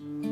Mahal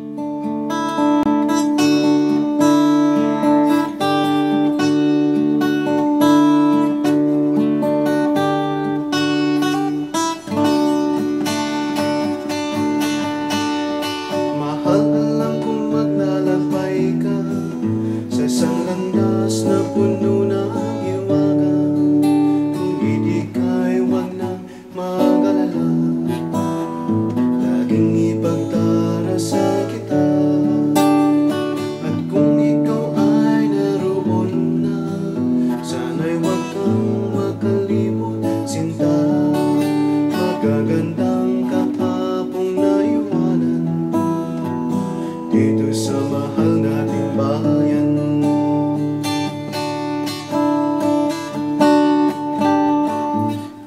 Magagandang kahapong naiwanan. Dito sa mahal nating bayan.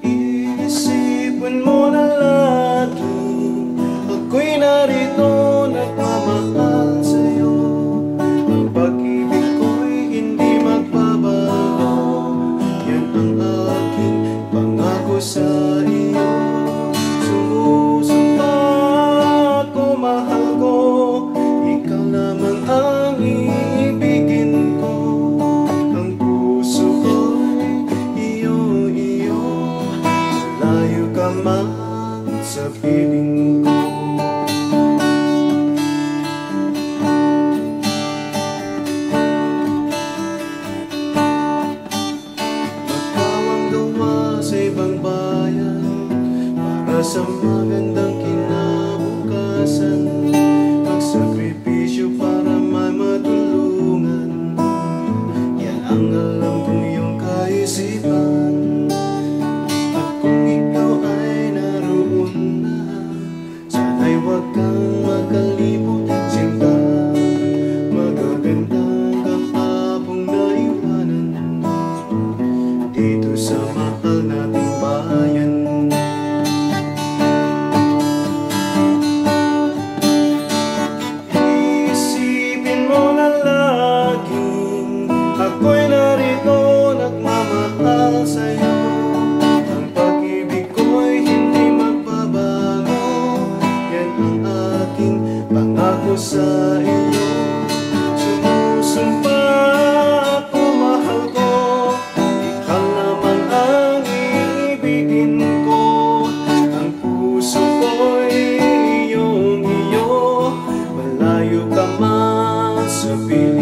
Iisipin mo na lagi Ako'y narito nagmamahal sa'yo. Ang pag-ibig hindi magbabago Yan ang aking sa piling ko. Magkawang gawa sa ibang bayan Para sa magandang kinabukasan mahal nating bayan. Isipin mo na laging Ako'y narito nagmamahal sa'yo. Ang pag-ibig ko'y hindi magbabago. Yan ang aking pangako sa iyo to be.